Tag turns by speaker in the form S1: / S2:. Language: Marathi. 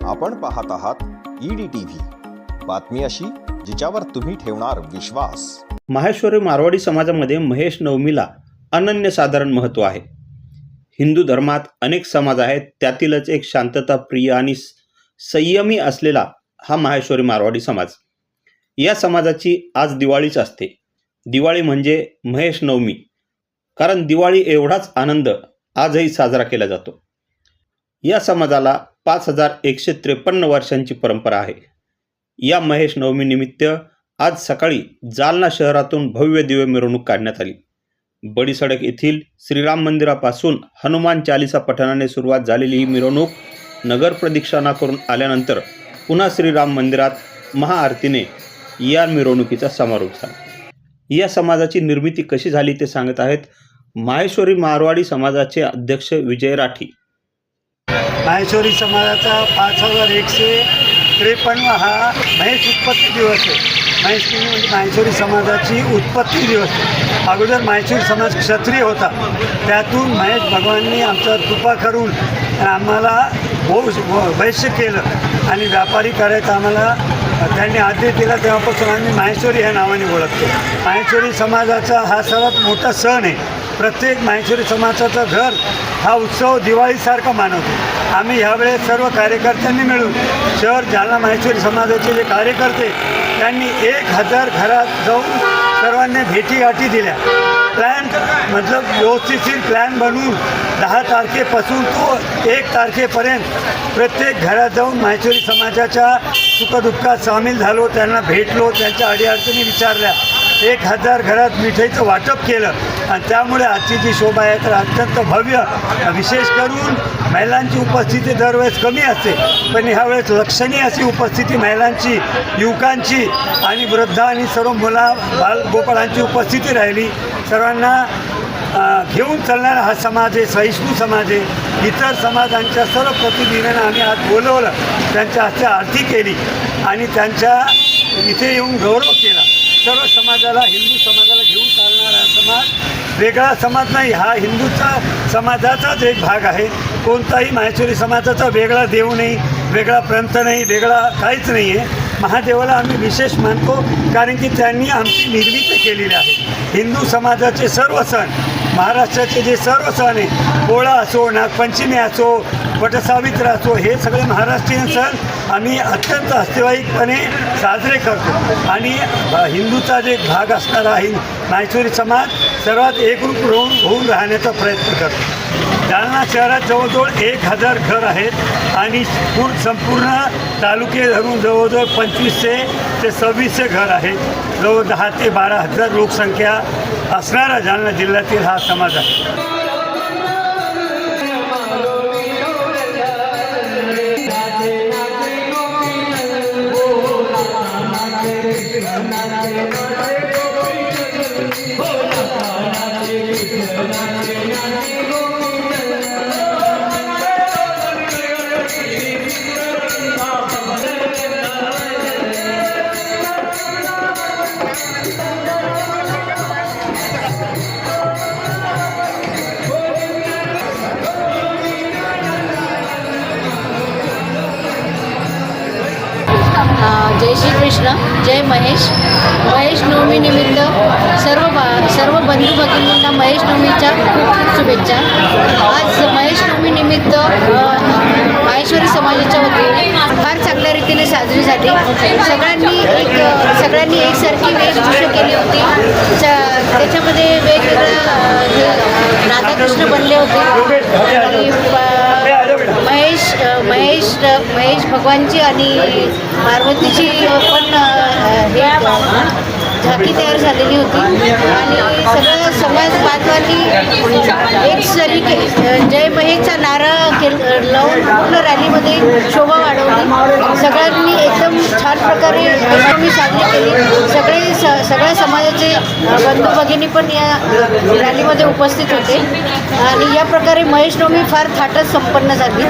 S1: आपण पाहत आहात ईडी टीव्ही बातमी अशी जिच्यावर तुम्ही ठेवणार विश्वास.
S2: माहेश्वरी मारवाडी समाजामध्ये महेश नवमीला अनन्यसाधारण महत्त्व आहे. हिंदू धर्मात अनेक समाज आहेत त्यातीलच एक शांतता प्रिय आणि संयमी असलेला हा माहेश्वरी मारवाडी समाज. या समाजाची आज दिवाळीच असते. दिवाळी म्हणजे महेश नवमी. कारण दिवाळी एवढाच आनंद आजही साजरा केला जातो. या समाजाला पाच हजार एकशे त्रेपन्न वर्षांची परंपरा आहे. या महेश नवमीनिमित्त आज सकाळी जालना शहरातून भव्य दिव्य मिरवणूक काढण्यात आली. बडी सडक येथील श्रीराम मंदिरापासून हनुमान चालिसा पठणाने सुरुवात झालेली ही मिरवणूक नगर प्रदक्षिणा करून आल्यानंतर पुन्हा श्रीराम मंदिरात महाआरतीने या मिरवणुकीचा समारोप झाला. या समाजाची निर्मिती कशी झाली ते सांगत आहेत माहेश्वरी मारवाडी समाजाचे अध्यक्ष विजय राठी.
S3: माहेश्वरी समाजाचा पाच हजार एकशे त्रेपन्न हा महेश उत्पत्ती दिवस आहे. महेश म्हणजे माहेश्वरी समाजाची उत्पत्ती दिवस अगोदर माहेश्वरी समाज क्षत्रिय होता. त्यातून महेश भगवाननी आमच्यावर कृपा करून आम्हाला बहु वैश्य केलं आणि व्यापारी करायचं आम्हाला त्यांनी आदेश दिला. तेव्हापासून आम्ही माहेश्वरी ह्या नावाने ओळखतो. माहेश्वरी समाजाचा हा सर्वात मोठा सण आहे. प्रत्येक माहेश्वरी समाजाचं घर हा उत्सव दिवाळीसारखा मानवतो. आम्ही ह्यावेळेस सर्व कार्यकर्त्यांनी मिळून शहर जालना माहेश्वरी समाजाचे जे कार्यकर्ते त्यांनी एक हजार घरात जाऊन सर्वांनी भेटीगाठी दिल्या. प्लॅन मतलब व्यवस्थितशीर प्लॅन बनवून दहा तारखेपासून तो एक तारखेपर्यंत प्रत्येक घरात जाऊन माहेश्वरी समाजाच्या सुखदुःखात सामील झालो त्यांना भेटलो त्यांच्या अडीअडचणी विचारल्या. एक हजार घरात मिठाईचं वाटप केलं. आणि त्यामुळे आजची जी तर अत्यंत भव्य. विशेष करून महिलांची उपस्थिती दरवेळेस कमी असते. पण ह्यावेळेस लक्षणीय अशी उपस्थिती महिलांची युवकांची आणि वृद्ध आणि सर्व मुला बालगोपाळांची उपस्थिती राहिली. सर्वांना घेऊन चालणारा हा समाज आहे सहिष्णू समाज आहे. इतर समाजांच्या सर्व प्रतिनिधींना आम्ही आज बोलवलं. त्यांच्या हस्ते आरती केली. आणि त्यांच्या इथे येऊन गौरव केला. सर्व समाजाला हिंदू समाजाला घेऊन चालणारा समाज वेगळा समाज नाही. हा हिंदूचा समाजाचाच एक भाग आहे. कोणताही माहेश्वरी समाजाचा वेगळा देव नाही वेगळा पंथ नाही वेगळा काहीच नाही आहे महादेवाला आम्ही विशेष मानतो कारण की त्यांनी आमची निर्मिती केलेली आहे. हिंदू समाजाचे सर्व सण महाराष्ट्राचे जे सर्व सण आहे पोळा असो नागपंचमी असो वटसावित्र असो हे सगळे महाराष्ट्रीयन सण आम्ही अत्यंत अस्तिवाईकपणे साजरे करतो. आणि हिंदूचा जे भाग असणारा हिंद माहेश्वरी समाज सर्वात एकरूप होऊन होऊन राहण्याचा प्रयत्न करतो. जालना शहरात जवळजवळ एक हजार घर आहेत आणि पूर संपूर्ण तालुके धरून जवळजवळ पंचवीसशे ते सव्वीसशे घर आहेत. जवळ दहा ते बारा हजार लोकसंख्या असणारा जालना जिल्ह्यातील हा समाज आहे.
S4: जय श्री कृष्ण जय महेश. महेश नवमीनिमित्त सर्व बा सर्व बंधू भगिनींना महेश नवमीच्या खूप खूप शुभेच्छा. आज महेश नवमीनिमित्त माहेश्वरी समाजाच्या वतीने फार चांगल्या रीतीने साजरी झाली सगळ्यांनी एक सगळ्यांनी एकसारखी वेशभूषा केली होती. त्याच्यामध्ये वेगवेगळ्या राधाकृष्ण बनले होते. आणि महेश महेश महेश भगवानची आणि पार्वतीची पण हे झाकी तयार झालेली होती. आणि सगळं समाज बांधवांनी एक सरी जय महेशचा नारा केल लावून पूर्ण रॅलीमध्ये शोभा वाढवली. सगळ्यांनी एकदम छान प्रकारे मी साजरी केली. सगळे स सगळ्या समाजाचे बंधू भगिनी पण या रॅलीमध्ये उपस्थित होते. आणि या प्रकारे महेश नवमी फार थाटच संपन्न झाली.